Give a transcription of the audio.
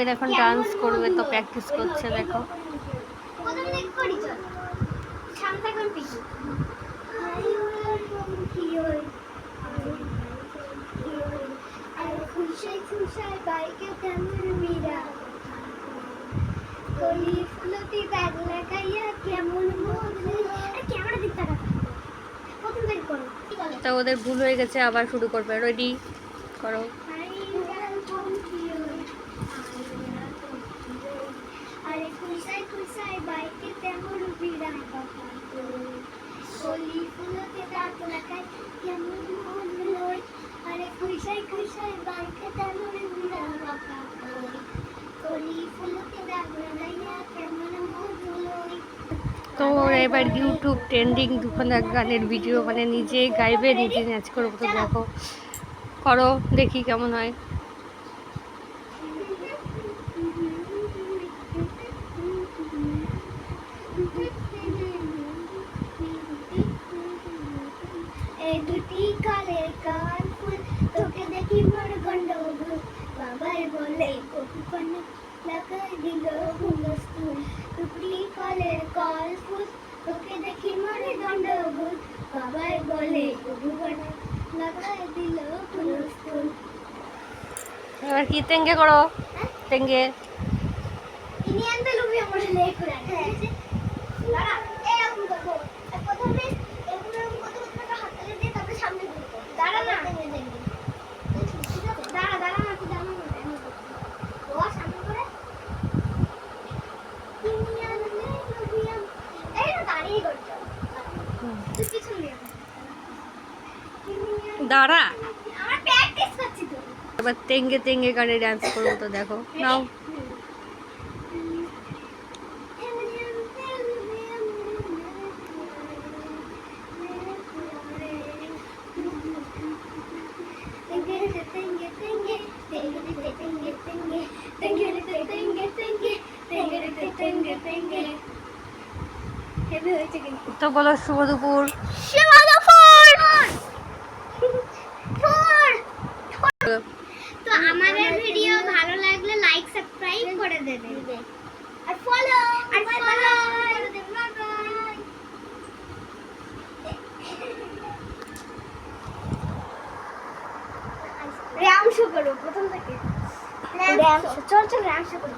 এর এখন ডান্স করবে, তো প্র্যাকটিস করছে, দেখো। তো ওদের ভুল হয়ে গেছে, আবার শুরু করবে। রেডি করো। আরে বাইকে তেমন কলি ফুলতে লাগাই কেমন মন লয়। আরে বাইকে তেমন কলি ফুলতে দাগ লাগাইয়া কেমন মন লয়। তো এবার ইউটিউব ট্রেন্ডিং দুখানা গানের ভিডিও মানে নিজে গাইবে নিজে নাচ করব। তো দেখো করো দেখি কেমন হয়। এই দুটি কালের কান ফুল তোকে দেখি মোর গন্ডগোল। বাবার বলে কপি কন্যা লাগাই দিল হুলস্থুল? দুটি কালের কাল ফুল তোকে দেখি মোর গন্ডগোল। বাবার বলে কপি কন্যা লাগাই দিল হুলস্থুল? এবার কি তেঙ্গে করো? তেঙ্গে। ইনি আনতে লুবি আমার লেখ করে দাঁড়া। দাঁড়া। এবার তেঙ্গে তেঙ্গে গানে ডান্স করব তো দেখো। নাও। তো বলো শুভ দুপুর। আমাদের ভিডিও ভালো লাগলে লাইক সাবস্ক্রাইব করে দেবে। আর ফলো আর ফলো করে দেবে বাই বাই র্যাম শো করো প্রথম থেকে। র্যাম শো চল চল র্যাম শো করো।